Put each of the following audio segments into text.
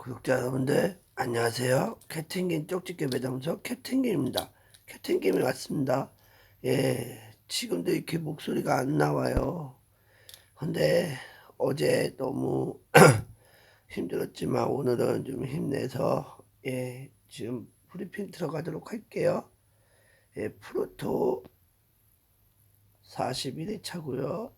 구독자 여러분들 안녕하세요. 캡틴김 쪽집게 매장소 캡틴김입니다. 캡틴김이 왔습니다. 예, 지금도 이렇게 목소리가 안 나와요. 근데 어제 너무 힘들었지만 오늘은 좀 힘내서 예, 지금 브리핑 들어가도록 할게요. 예, 프로토 41회 차고요.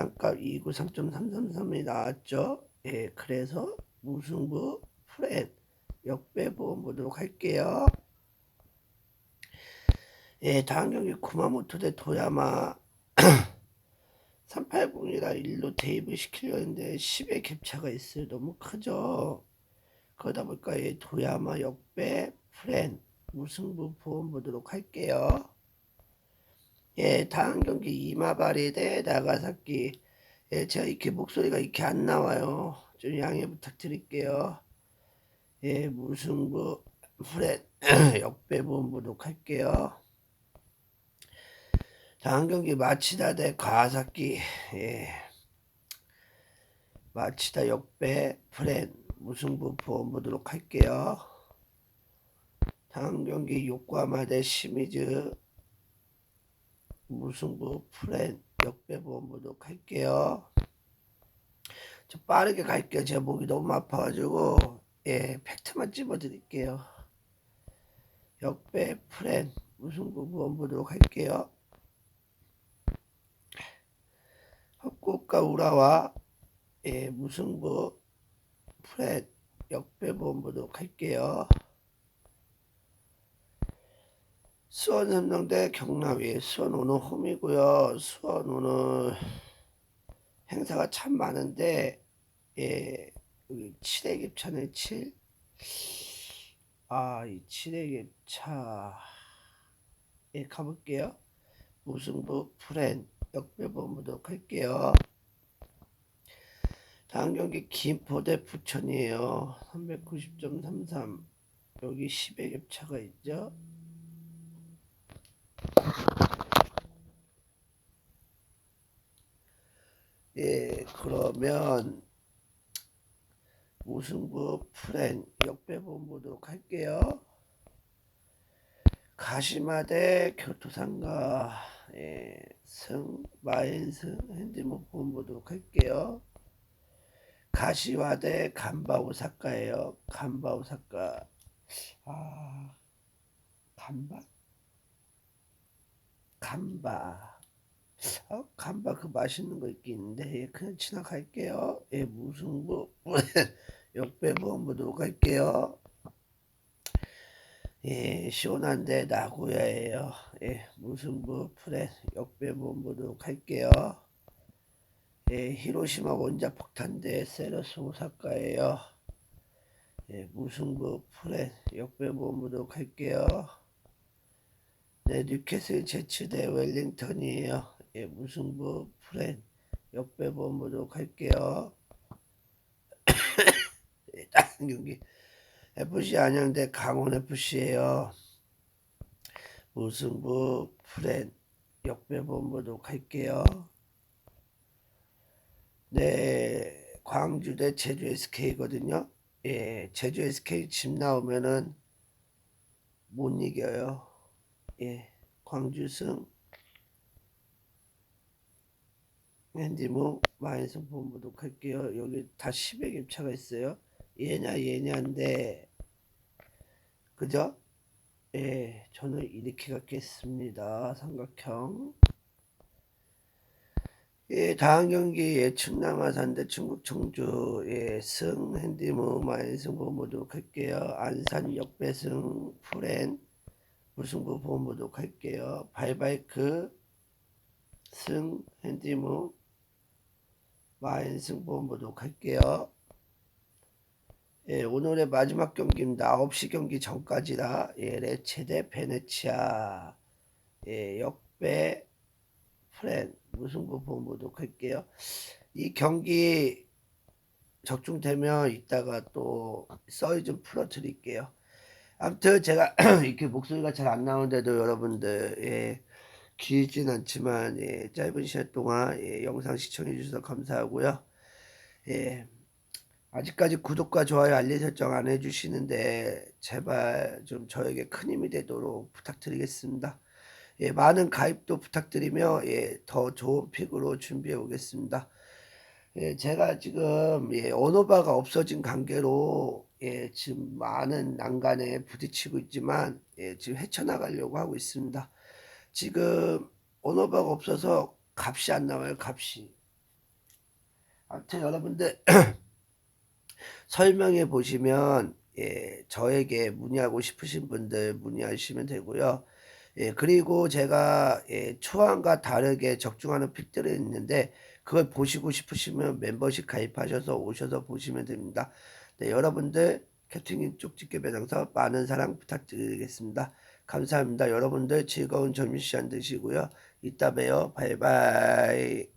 배당값 293.333이 나왔죠. 예, 그래서 무승부 프렛 역배 보험 보도록 할게요. 예, 다음 경기 구마모토 대 도야마 380이라 일로 대입을 시키려 했는데 10의 갭차가 있어요. 너무 크죠. 그러다 보니까 예, 도야마 역배 프렌 무승부 보험 보도록 할게요. 예, 다음 경기 이마바리 대 나가사키. 예, 제가 이렇게 목소리가 이렇게 안 나와요. 좀 양해 부탁드릴게요. 예, 무승부 프렛 역배분 보도록 할게요. 다음 경기 마치다 대 가와사키. 예. 마치다 역배 프렛 무승부 보험 보도록 할게요. 다음 경기 요코하마 대 시미즈 무승부 프렌 역배보험 보도록 할게요. 좀 빠르게 갈게요. 제 목이 너무 아파가지고 예 팩트만 집어드릴게요. 역배 프렌 무승부 보험 보도록 할게요. 헛국가 우라와 예 무승부 프렌 역배 보험 보도록 할게요. 수원 삼성대 경남이 수원 오늘 홈이고요. 수원 오늘 행사가 참 많은데 예, 여기 7회 갭차네 7. 아, 이 7회 갭차 예, 가볼게요. 무승부 프렌 역배번 보도록 할게요. 다음 경기 김포 대 부천이에요. 390.33 여기 10회 갭차가 있죠. 예, 그러면 무승부 프렌 역배본 보도록 할게요. 가시마 대 교토상가 예, 승 마인승 핸드모 본 보도록 할게요. 가시와 대 간바 오사카예요. 간바 오사카 아 간바 간바 어, 간바 그 맛있는 거 있긴 있는데 예, 그냥 지나갈게요. 예, 무승부 역배부 보도록 할게요. 예, 시원한데 나고야예요. 예, 무승부 프레 역배부 보도록 할게요. 예, 히로시마 원자 폭탄대 세러스 오사카예요. 예, 무승부 프레 역배부 보도록 할게요. 네, 뉴캐슬 제츠 대 웰링턴이에요. 예, 무승부 프렌 역배번 보도록 할게요. 예, 다른 경기 FC 안양 대 강원 FC예요. 무승부 프렌 역배번 보도록 할게요. 네, 광주 대 제주 SK거든요. 예, 제주 SK 집 나오면은 못 이겨요. 예, 광주 승 핸디모 마이너스 본보도록 할게요. 여기 다 10의 갭차가 있어요. 얘냐 얘냐인데 그죠? 예, 저는 이렇게 갖겠습니다. 삼각형. 예, 다음 경기 예, 충남 아산 대 중국 청주 예, 승 핸디모 마이너스 본보도록 할게요. 안산 역배승 프렌 무승부 본보도록 할게요. 바이바이크 승 핸디모 마인승 본보도록 할게요. 예, 오늘의 마지막 경기입니다. 9시 경기 전까지라 예, 레체 대 베네치아 예, 역배 프렌 무승부 본보도록 할게요. 이 경기 적중되면 이따가 또 썰이 좀 풀어드릴게요. 아무튼 제가 이렇게 목소리가 잘 안 나오는데도 여러분들 예, 길진 않지만 예, 짧은 시간 동안 예, 영상 시청해 주셔서 감사하고요. 예, 아직까지 구독과 좋아요 알림 설정 안 해주시는데 제발 좀 저에게 큰 힘이 되도록 부탁드리겠습니다. 예, 많은 가입도 부탁드리며 예, 더 좋은 픽으로 준비해 오겠습니다. 예, 제가 지금 예, 언어바가 없어진 관계로 예, 지금 많은 난간에 부딪히고 있지만 예, 지금 헤쳐나가려고 하고 있습니다. 지금 언어바가 없어서 값이 안 나와요, 값이. 아무튼 여러분들 설명해 보시면 예, 저에게 문의하고 싶으신 분들 문의하시면 되고요. 예, 그리고 제가 예, 초안과 다르게 적중하는 픽들이 있는데 그걸 보시고 싶으시면 멤버십 가입하셔서 오셔서 보시면 됩니다. 네, 여러분들 캡틴님 쪽집게 배당서 많은 사랑 부탁드리겠습니다. 감사합니다. 여러분들 즐거운 점심시간 되시고요. 이따 봬요. 바이바이.